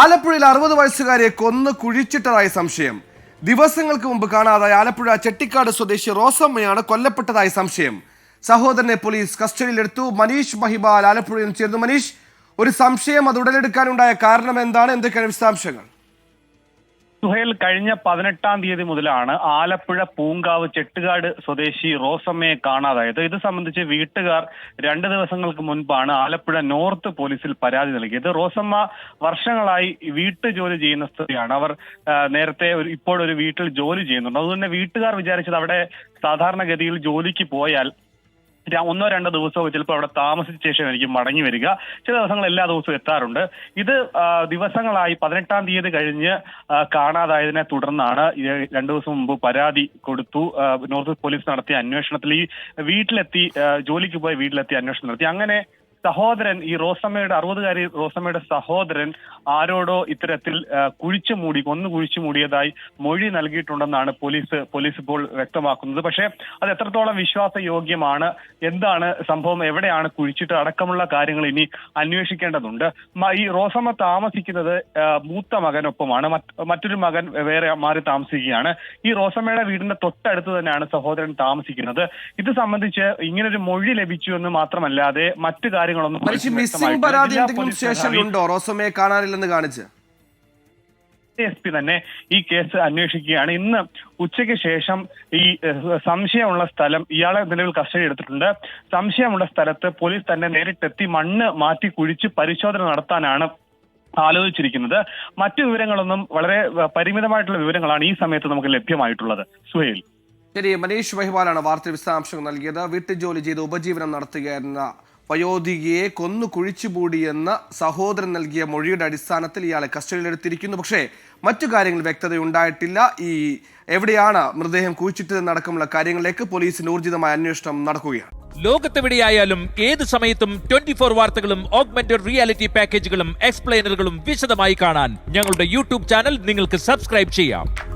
ആലപ്പുഴയിൽ അറുപത് വയസ്സുകാരിയെ കൊന്ന് കുഴിച്ചിട്ടതായി സംശയം. ദിവസങ്ങൾക്ക് മുമ്പ് കാണാതായ ആലപ്പുഴ ചെട്ടിക്കാട് സ്വദേശി റോസമ്മയാണ് കൊല്ലപ്പെട്ടതായി സംശയം. സഹോദരനെ പോലീസ് കസ്റ്റഡിയിലെടുത്തു. മനീഷ് മഹിബാൽ ആലപ്പുഴയിൽ ചേർന്നു മനീഷ് ഒരു സംശയം അത് ഉടലെടുക്കാനുണ്ടായ കാരണം എന്താണ്? എന്തൊക്കെയാണ് വിശദാംശങ്ങൾ? സുഹേൽ കഴിഞ്ഞ പതിനെട്ടാം തീയതി മുതലാണ് ആലപ്പുഴ പൂങ്കാവ് ചെട്ടുകാട് സ്വദേശി റോസമ്മയെ കാണാതായത്. ഇത് സംബന്ധിച്ച് വീട്ടുകാർ രണ്ട് ദിവസങ്ങൾക്ക് മുൻപാണ് ആലപ്പുഴ നോർത്ത് പോലീസിൽ പരാതി നൽകിയത്. റോസമ്മ വർഷങ്ങളായി വീട്ടു ജോലി ചെയ്യുന്ന സ്ത്രീയാണ് അവർ നേരത്തെ ഒരു ഇപ്പോൾ ഒരു വീട്ടിൽ ജോലി ചെയ്യുന്നുണ്ട്. അതുകൊണ്ട് വീട്ടുകാർ വിചാരിച്ചത് അവിടെ സാധാരണഗതിയിൽ ജോലിക്ക് പോയാൽ ഒന്നോ രണ്ടോ ദിവസമോ ചിലപ്പോൾ അവിടെ താമസിച്ച ശേഷം എനിക്ക് മടങ്ങി വരിക. ചില ദിവസങ്ങൾ എല്ലാ ദിവസവും എത്താറുണ്ട്. ഇത് ദിവസങ്ങളായി പതിനെട്ടാം തീയതി കഴിഞ്ഞ് കാണാതായതിനെ തുടർന്നാണ് രണ്ടു ദിവസം മുമ്പ് പരാതി കൊടുത്തു. നോർത്ത് പോലീസ് നടത്തിയ അന്വേഷണത്തിൽ ഈ വീട്ടിലെത്തി ജോലിക്ക് പോയി വീട്ടിലെത്തി അന്വേഷണം നടത്തി. അങ്ങനെ സഹോദരൻ ഈ റോസമ്മയുടെ അറുപതുകാരി റോസമ്മയുടെ സഹോദരൻ ആരോടോ ഇത്തരത്തിൽ കുഴിച്ചു മൂടി കൊന്നു കുഴിച്ചു മൂടിയതായി മൊഴി നൽകിയിട്ടുണ്ടെന്നാണ് പോലീസ് പോലീസ് ഇപ്പോൾ വ്യക്തമാക്കുന്നത്. പക്ഷേ അത് എത്രത്തോളം വിശ്വാസയോഗ്യമാണ് എന്താണ് സംഭവം എവിടെയാണ് കുഴിച്ചിട്ട് അടക്കമുള്ള കാര്യങ്ങൾ ഇനി അന്വേഷിക്കേണ്ടതുണ്ട്. ഈ റോസമ്മ താമസിക്കുന്നത് മൂത്ത മകനൊപ്പമാണ്. മറ്റ് മറ്റൊരു മകൻ വേറെ മാറി താമസിക്കുകയാണ്. ഈ റോസമ്മയുടെ വീടിന്റെ തൊട്ടടുത്ത് തന്നെയാണ് സഹോദരൻ താമസിക്കുന്നത്. ഇത് സംബന്ധിച്ച് ഇങ്ങനൊരു മൊഴി ലഭിച്ചു എന്ന് മാത്രമല്ലാതെ മറ്റു കാര്യങ്ങളൊന്നും മിസ്സിംഗ് പരാതി എന്തെങ്കിലും റോസമ്മയെ കാണാനില്ലെന്ന് കാണിച്ച്. എസ് പി തന്നെ ഈ കേസ് അന്വേഷിക്കുകയാണ്. ഇന്ന് ഉച്ചയ്ക്ക് ശേഷം ഈ സംശയമുള്ള സ്ഥലം ഇയാളെ നിലവിൽ കസ്റ്റഡി എടുത്തിട്ടുണ്ട്. സംശയമുള്ള സ്ഥലത്ത് പോലീസ് തന്നെ നേരിട്ടെത്തി മണ്ണ് മാറ്റി കുഴിച്ച് പരിശോധന നടത്താനാണ് ആലോചിച്ചിരിക്കുന്നത്. മറ്റു വിവരങ്ങളൊന്നും വളരെ പരിമിതമായിട്ടുള്ള വിവരങ്ങളാണ് ഈ സമയത്ത് നമുക്ക് ലഭ്യമായിട്ടുള്ളത്. സുഹേൽ. ശരി മനീഷ് മെഹ്വാലാണ് വാർത്ത വിശദാംശങ്ങൾ നൽകിയത്. വീട്ടുജോലി ചെയ്ത് ഉപജീവനം നടത്തുകയായിരുന്ന വയോധികയെ കൊന്നു കുഴിച്ചുകൂടിയെന്ന് സഹോദരൻ നൽകിയ മൊഴിയുടെ അടിസ്ഥാനത്തിൽ ഇയാളെ കസ്റ്റഡിയിലെടുത്തിരിക്കുന്നു. പക്ഷേ മറ്റു കാര്യങ്ങൾ വ്യക്തതയുണ്ടായിട്ടില്ല. ഈ എവിടെയാണ് മൃതദേഹം കുഴിച്ചിട്ടതെന്നടക്കമുള്ള കാര്യങ്ങളിലേക്ക് പോലീസിന്റെ ഊർജിതമായ അന്വേഷണം നടക്കുകയാണ്. ലോകത്തെവിടെയായാലും ഏത് സമയത്തും ട്വന്റി ഫോർ വാർത്തകളും ഓഗ്മെന്റഡ് റിയാലിറ്റി പാക്കേജുകളും എക്സ്പ്ലെയിനറുകളും വിശദമായി കാണാൻ ഞങ്ങളുടെ യൂട്യൂബ് ചാനൽ നിങ്ങൾക്ക് സബ്സ്ക്രൈബ് ചെയ്യാം.